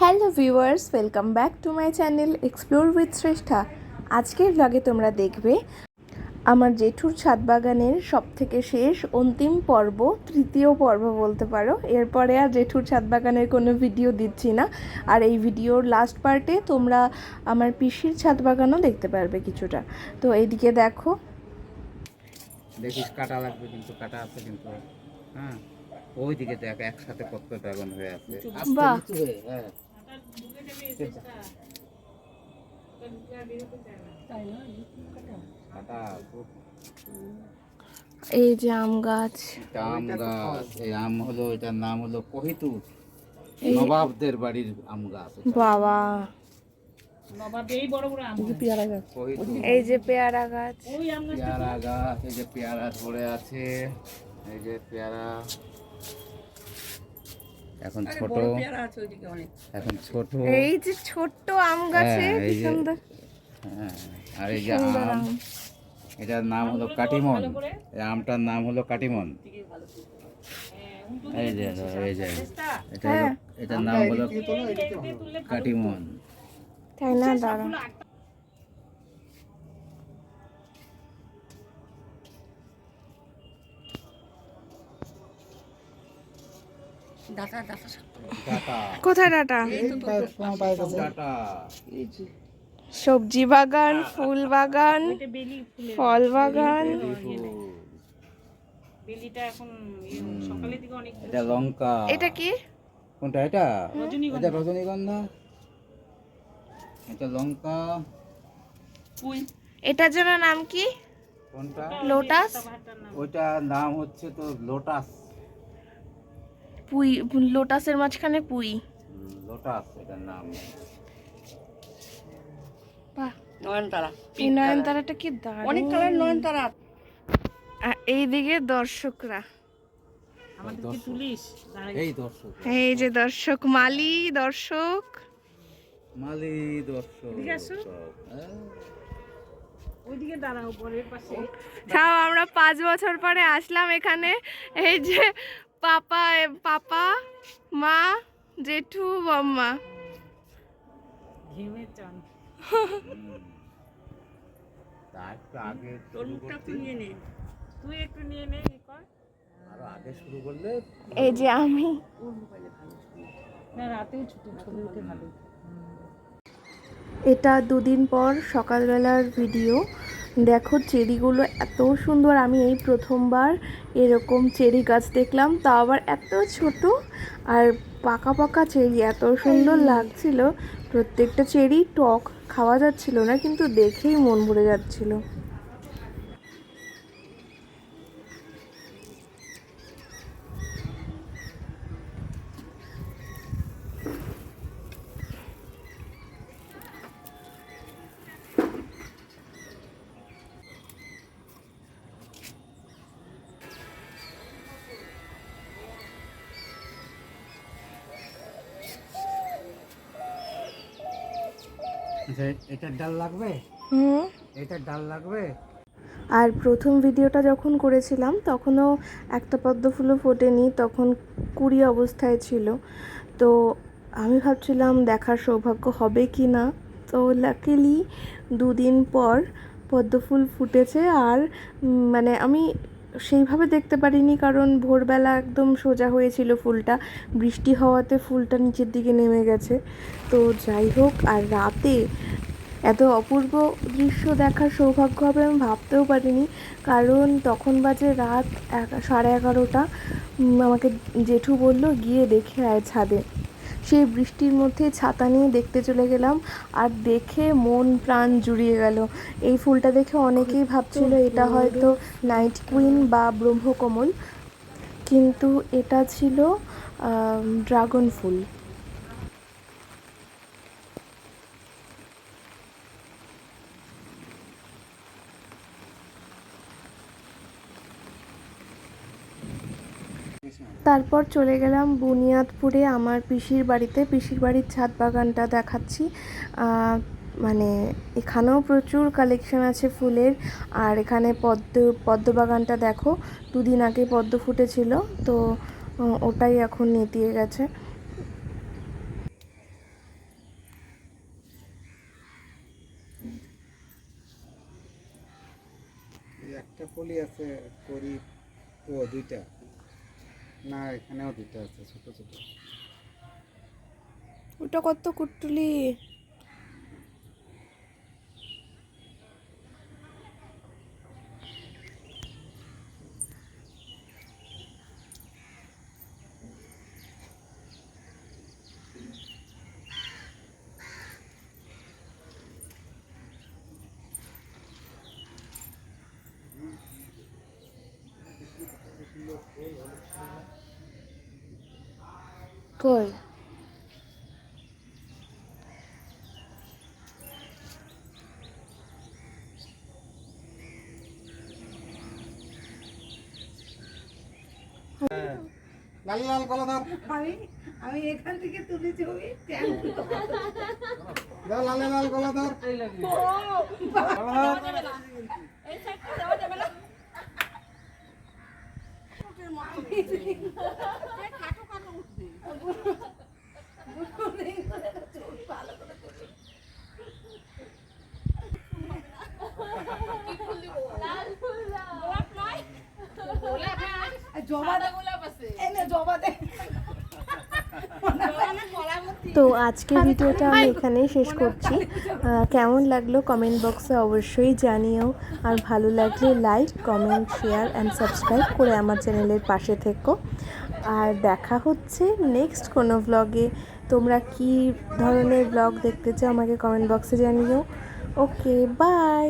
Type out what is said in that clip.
Hello viewers welcome back to my channel explore with Shreshtha. আজকের ব্লগে তোমরা দেখবে আমার জেঠুর ছাদ বাগানের সব থেকে শেষ অন্তিম পর্ব তৃতীয় পর্ব বলতে পারো। এরপরে আর জেঠুর ছাদ বাগানের কোনো ভিডিও দিচ্ছি না। আর এই ভিডিওর লাস্ট পার্টে তোমরা আমার পিসির ছাদ বাগানও দেখতে পারবে কিছুটা। তো এইদিকে দেখো। দেখিস কাটা লাগবে কিন্তু কাটা আছে কিন্তু। হ্যাঁ ওইদিকে দেখ একসাথে কত ড্রাগন হয়ে আছে। বাহ। হ্যাঁ। এই যে আম গাছ। আম গাছ এই আম হলো এটার নাম হলো কহিতুর। নবাবদের বাড়ির আম গাছ বাবা। এই যে পেয়ারা গাছ। পেয়ারা গাছ এই যে পেয়ারা ধরে আছে এই যে পেয়ারা। এখন ছোট। এখন ছোট। এই যে ছোট্ট আম গাছে হ্যাঁ, কি সুন্দর। হ্যাঁ আর এই যে আম আম। এটার নাম হলো কাটিমন। এই আমটার নাম হলো কাটিমন। এই যে এই যে। এটা এটার নাম হলো কাটিমন। তাই না দাঁড়া। কোথায় ডাটা? ডাটা। সবজি বাগান ফুল বাগান ফল বাগান। এটা লঙ্কা। এটা কি? কোনটা এটা? এটা রজনীগন্ধা। এটা লঙ্কা। এটার জন্য নাম কি? কোনটা? লোটাস? ওইটা নাম হচ্ছে তো লোটাস। পুই লোটাসের মাঝখানে পুই। লোটাস এটার নাম। বাহ। নয়নতারা এই নয়নতারাটা কি দারুণ। অনেক কালার নয়নতারা। এইদিকে দর্শকরা। এই দর্শক। এই যে দর্শক মালি দর্শক। মালি দর্শক। আসো। হ্যাঁ। আমরা পাঁচ বছর পরে আসলাম এখানে। এই যে পাপা পাপা মা জেঠু বম্মা। এই যে আমি। না রাতেও ছুটি ছবি উঠে ভালো। এটা দুদিন পর সকালবেলার ভিডিও। দেখো চেরিগুলো এত সুন্দর আমি এই প্রথমবার এরকম চেরি গাছ দেখলাম তা আবার এত ছোট আর পাকা পাকা চেরি এত সুন্দর লাগছিল। প্রত্যেকটা চেরি টক খাওয়া যাচ্ছিল না কিন্তু দেখেই মন ভরে যাচ্ছিল। এটার ডাল লাগবে? হুম। এটার ডাল লাগবে? আর প্রথম ভিডিওটা যখন করেছিলাম তখনও একটা পদ্ম ফুলও ফোটেনি তখন কুড়ি অবস্থায় ছিল। তো আমি ভাবছিলাম দেখার সৌভাগ্য হবে কি না? তো লাকিলি দুদিন পর পদ্ম ফুল ফুটেছে আর মানে আমি সেইভাবে দেখতে পারিনি, কারণ ভোরবেলা একদম সোজা হয়েছিল ফুলটা। বৃষ্টি হওয়াতে ফুলটা নিচের দিকে নেমে গেছে। তো যাই হোক, আর রাতে এত অপূর্ব দৃশ্য দেখার সৌভাগ্য হবে আমি ভাবতেও পারিনি, কারণ তখন বাজে রাত সাড়ে এগারোটা। আমাকে জেঠু বলল, গিয়ে দেখে আয় ছাদে। সেই বৃষ্টির মধ্যে ছাতা নিয়ে দেখতে চলে গেলাম আর দেখে মন প্রাণ জুড়িয়ে গেল। এই ফুলটা দেখে অনেকেই ভাবছিল এটা হয়তো নাইট কুইন বা ব্রহ্মকমল কিন্তু এটা ছিল ড্রাগন ফুল। তারপর চলে গেলাম বুনিয়াদপুরে আমার পিসির বাড়িতে। পিসির বাড়ির ছাদ বাগানটা দেখাচ্ছি। মানে এখানেও প্রচুর কালেকশন আছে ফুলের। আর এখানে পদ্ম পদ্ম বাগানটা দেখো, দুদিন আগে পদ্ম ফুটেছিল। তো ওটাই এখন নেতিয়ে গেছে। একটা ফুলই আছে, করি, ও দুইটা। না এখানেও দুটো আছে ছোট ছোট। ওটা কত কুটুলি কই? লাল লাল কলা আমি আমি এখান থেকে তুলে ছবি দাও লালে লাল কলা ধর। কলা তো আজকের ভিডিওটা আমি এখানেই শেষ করছি। কেমন লাগল কমেন্ট বক্সে অবশ্যই জানিও। আর ভালো লাগলে like comment share and subscribe করে আমার চ্যানেলের পাশে থেকো। আর দেখা হচ্ছে নেক্সট কোনো ব্লগে তোমরা কি ধরনের ব্লগ দেখতে চাও আমাকে কমেন্ট বক্সে জানিও। Okay bye